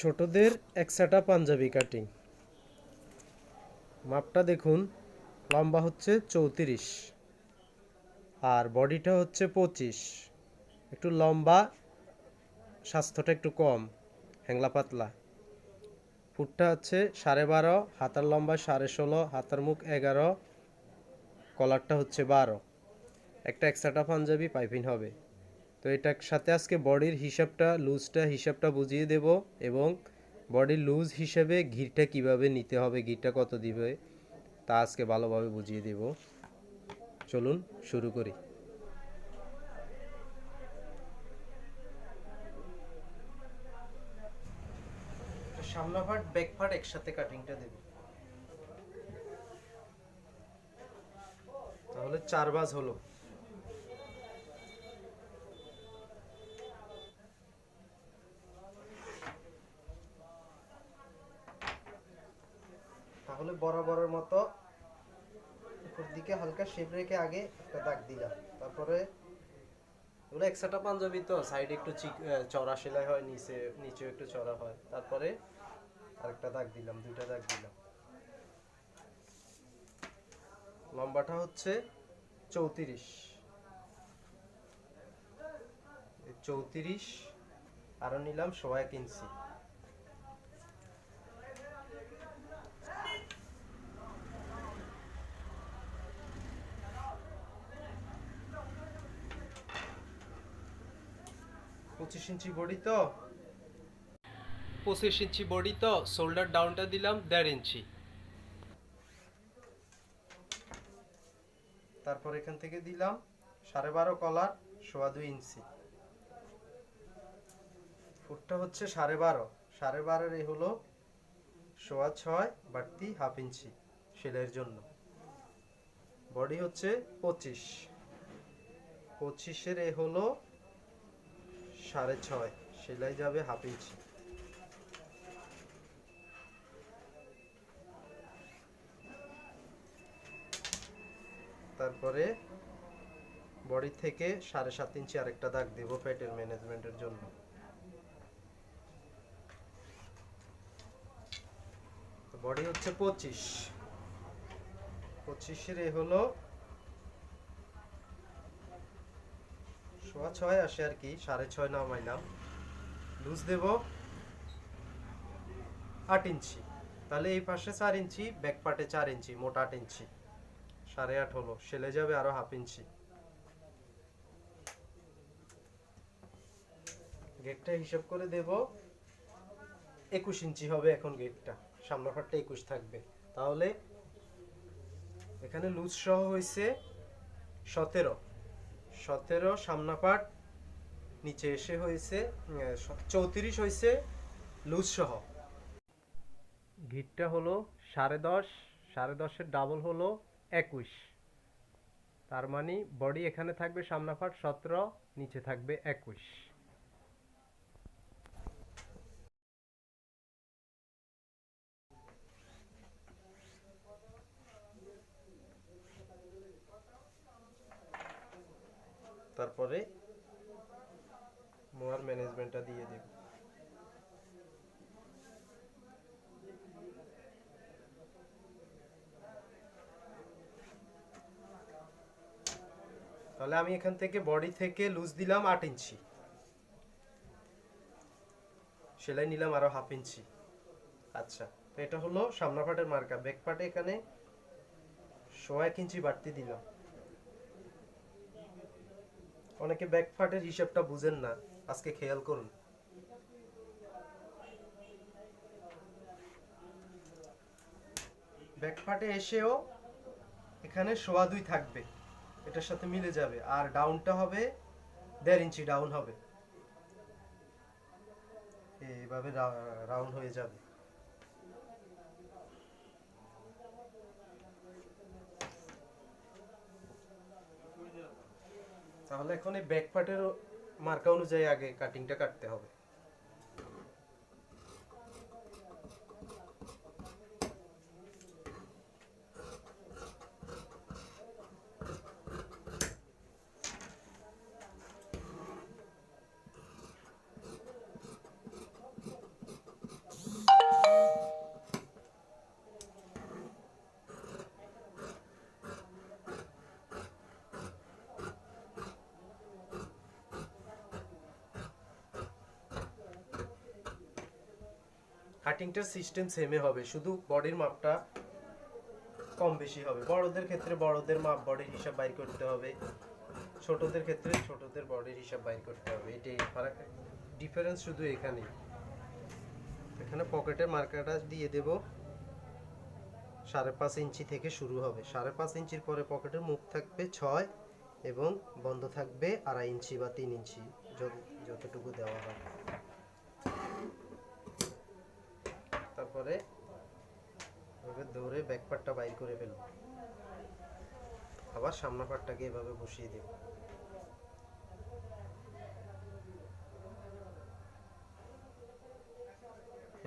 ছোটদের একসাটা পাঞ্জাবি কাটিং মাপটা দেখুন, লম্বা হচ্ছে চৌত্রিশ আর বডিটা হচ্ছে পঁচিশ। একটু লম্বা, স্বাস্থ্যটা একটু কম, হ্যাংলা পাতলা। ফুটটা হচ্ছে সাড়ে বারো, হাতার লম্বা সাড়ে ষোলো, হাতার মুখ এগারো, কলারটা হচ্ছে বারো। একটা একসাটা পাঞ্জাবি পাইপিং হবে। তো এটার সাথে আজকে বডির হিসাবটা লুজটা হিসাবটা বুঝিয়ে দেব এবং বডির লুজ হিসেবে ঘিরটা কীভাবে নিতে হবে, ঘিরটা কত দিবে, তা আজকে ভালোভাবে বুঝিয়ে দেব। চলুন শুরু করি। সামনা পার্ট ব্যাক পার্ট একসাথে কাটিংটা দেব। তাহলে চার বাজ হলো তাহলে বরাবরের মতো উপর দিকে হালকা শেপ রেখে আগে একটা দাগ দিলাম। তারপরে এগুলো একসাটা পাঞ্জাবি তো সাইডে একটু চড়া সেলাই হয়, নিচে, নিচেও একটু চড়া হয়। তারপরে আরেকটা দাগ দিলাম, দুইটা দাগ দিলাম। লম্বাটা হচ্ছে চৌত্রিশ। চৌত্রিশ, আরও নিলাম সোয়া ইঞ্চি। পঁচিশ ইঞ্চি বডি তো? পঁচিশ ইঞ্চি বডি তো শোল্ডার ডাউনটা দিলাম দেড় ইঞ্চি। তারপর এখান থেকে দিলাম সাড়ে বারো কলার সোয়া দুই ইঞ্চি। ফুটটা হচ্ছে সাড়ে বারো। সাড়ে বারোর এই হলো সোয়া ছয় বাড়তি হাফ ইঞ্চি সেলাইয়ের জন্য। বডি হচ্ছে পঁচিশ। পঁচিশের এ হলো সাড়ে ছয়। সেলাই যাবে হাফ তারপরে বডি থেকে সাড়ে সাত ইঞ্চি আরেকটা দাগ দেবো পেটের ম্যানেজমেন্টের জন্য। বডি হচ্ছে পঁচিশ। পঁচিশের এ হলো সোয়া ছয় আসে আর কি, সাড়ে ছয় নামাইলাম। লুজ দেব আট ইঞ্চি। তাহলে এই পাশে চার ইঞ্চি ব্যাক পার্টে চার ইঞ্চি, মোট আট ইঞ্চি। সাড়ে আট হলো, সেলে যাবে আরও হাফ ইঞ্চি। গেটটা হিসাব করে দেব, একুশ ইঞ্চি হবে এখন গেটটা সামনা পাটটা একুশ থাকবে। তাহলে এখানে লুজ সহ হয়েছে সতেরো। সতেরো, সামনাপাট, নিচে এসে হয়েছে চৌত্রিশ হয়েছে লুজসহ ঘিটটা হলো সাড়ে দশ, সাড়ে দশের ডাবল হলো একুশ। তার মানে বডি এখানে থাকবে সামনাপাট সতেরো, নিচে থাকবে একুশ তারপরে মোয়ার ম্যানেজমেন্টটা দিয়ে দেব। তাহলে আমি এখান থেকে বডি থেকে লুজ দিলাম আট ইঞ্চি। সেলাই নিলাম আরও হাফ ইঞ্চি। আচ্ছা তো এটা হলো সামনা পাটের মার্কা। ব্যাক পার্টে এখানে সোয়া এক ইঞ্চি বাড়তি দিলাম। অনেকে ব্যাক পার্টের হিসাবটা বুঝেন না। আজকে খেয়াল করুন। ব্যাকপার্টে এসেও এখানে সোয়া দুই থাকবে। এটার সাথে মিলে যাবে। আর ডাউনটা হবে, দেড় ইঞ্চি ডাউন হবে। এইভাবে রাউন্ড হয়ে যাবে। তাহলে এখন এই ব্যাক পার্টের মার্কা অনুযায়ী আগে কাটিংটা কাটতে হবে। কাটিংটার সিস্টেম সেমে হবে, শুধু বডির মাপটা কম বেশি হবে। বড়দের ক্ষেত্রে বড়দের মাপ বডির হিসাব বাইর করতে হবে। ছোটদের ক্ষেত্রে ছোটদের বডির হিসাব বাইর করতে হবে। এটাই ফারাক। ডিফারেন্স শুধু এখানে এখানে পকেটের মার্কারটা দিয়ে দেব। সাড়ে পাঁচ ইঞ্চি থেকে শুরু হবে। সাড়ে পাঁচ ইঞ্চির পরে পকেটের মুখ থাকবে ছয় এবং বন্ধ থাকবে আড়াই ইঞ্চি বা তিন ইঞ্চি, যত- যতটুকু দেওয়া হয় তারপরে ধরে ব্যাক পার্টটা বাইর করে ফেলব। আবার সামনা পার্টটাকে এভাবে বসিয়ে দেব।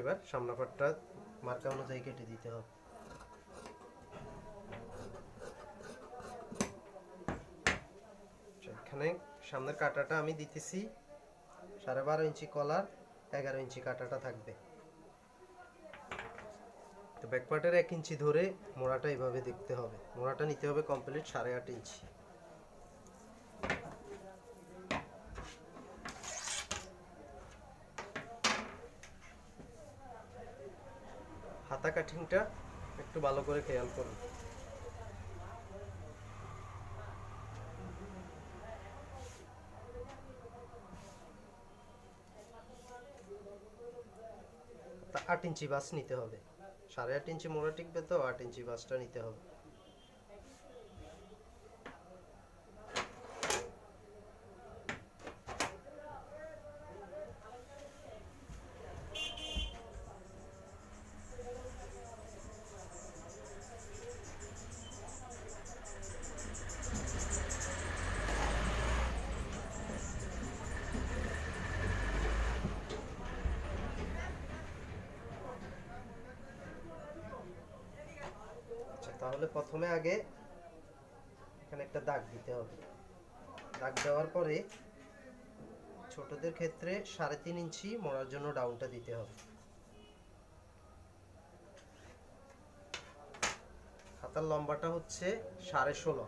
এবার সামনা পার্টটা মার্কা অনুযায়ী কেটে দিতে হবে। এখানে সামনের কাটাটা আমি দিতেছি, সাড়ে বারো ইঞ্চি কলার, এগারো ইঞ্চি কাটাটা থাকবে। ব্যাকপার্টের এক ইঞ্চি ধরে মোড়াটা এভাবে দেখতে হবে। মোড়াটা নিতে হবে কমপ্লিট সাড়ে আট ইঞ্চি। হাতা কাটিংটা একটু ভালো করে খেয়াল করুন। আট ইঞ্চি বাস নিতে হবে। সাড়ে আট ইঞ্চি মোড়া টিকবে তো আট ইঞ্চি বাসটা নিতে হবে আচ্ছা তাহলে প্রথমে আগে এখানে একটা দাগ দিতে হবে। দাগ দেওয়ার পরে ছোটদের ক্ষেত্রে সাড়ে তিন ইঞ্চি মোড়ার জন্য ডাউনটা দিতে হবে। হাতার লম্বাটা হচ্ছে সাড়ে ষোলো।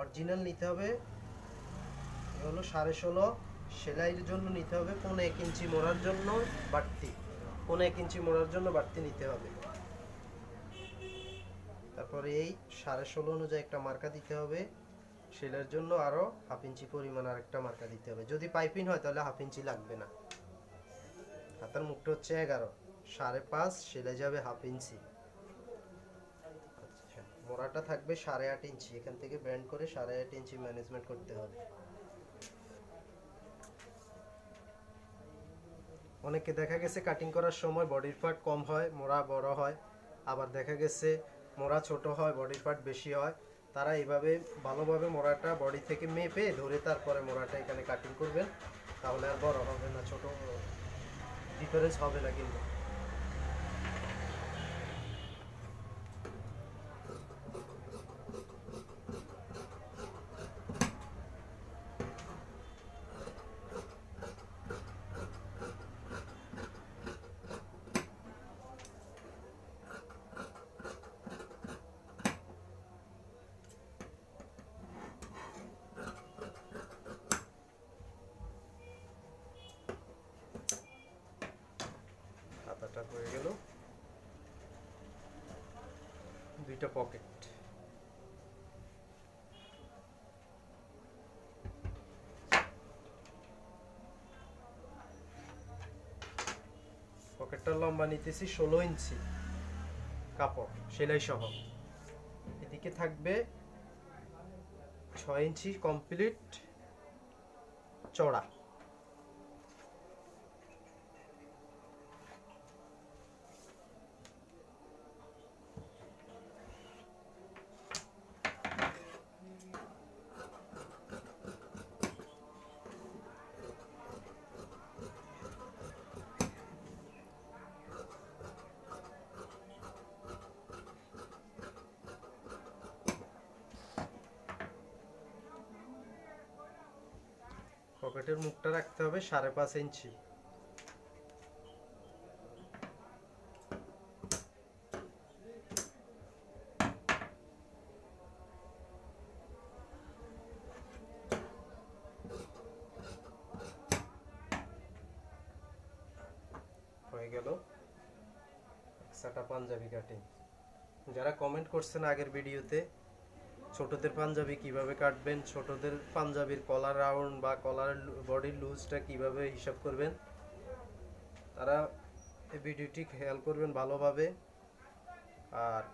অরিজিনাল নিতে হবে হলো সাড়ে ষোলো। সেলাইয়ের জন্য নিতে হবে পনেরো এক ইঞ্চি মোড়ার জন্য বাড়তি। পনেরো এক ইঞ্চি মোড়ার জন্য বাড়তি নিতে হবে। তারপরে এই সাড়ে ষোলো অনুযায়ী একটা মার্কা দিতে হবে। সেলের জন্য আরও হাফ ইঞ্চি পরিমাণ আরেকটা মার্কা দিতে হবে। যদি পাইপিং হয় তাহলে হাফ ইঞ্চি লাগবে না। হাতার মুখটা হচ্ছে এগারো। সাড়ে পাঁচ, সেলে যাবে হাফ ইঞ্চি। আচ্ছা মোড়াটা থাকবে সাড়ে আট ইঞ্চি। এখান থেকে ব্যান্ড করে সাড়ে আট ইঞ্চি ম্যানেজমেন্ট করতে হবে। অনেকে দেখা গেছে কাটিং করার সময় বডির পার্ট কম হয়, মোড়া বড় হয়। আবার দেখা গেছে মোড়া ছোট হয়, বডির পার্ট বেশি হয়, তারা এইভাবে ভালোভাবে মোড়াটা বডি থেকে মেপে ধরে তারপরে মোড়াটা এখানে কাটিং করবেন, তাহলে আর বড় হবে না, ছোট ডিফারেন্স হবে না কিন্তু। হয়ে গেল। দুইটা পকেট পকেটটার লম্বা নিতেছি, ষোলো ইঞ্চি। কাপড়, সেলাই সহ। এদিকে থাকবে ছয় ইঞ্চি কমপ্লিট চড়া। পকেটের মুখটা রাখতে হবে সাড়ে পাঁচ ইঞ্চি। হয়ে গেল কাটা পাঞ্জাবি কাটিং যারা কমেন্ট করছেন আগের ভিডিওতে ছোটদের পাঞ্জাবি কীভাবে কাটবেন, ছোটদের পাঞ্জাবির কলার রাউন্ড বা কলার বডির লুজটা কীভাবে হিসাব করবেন, তারা এই ভিডিওটি খেয়াল করবেন ভালোভাবে। আর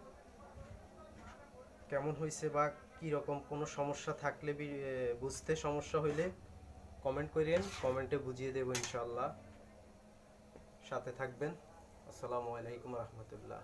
কেমন হয়েছে বা কী রকম কোনো সমস্যা থাকলে বুঝতে সমস্যা হইলে কমেন্ট করেন কমেন্টে বুঝিয়ে দেবো ইনশাল্লাহ সাথে থাকবেন। আসসালামু আলাইকুম রহমতুল্লাহ।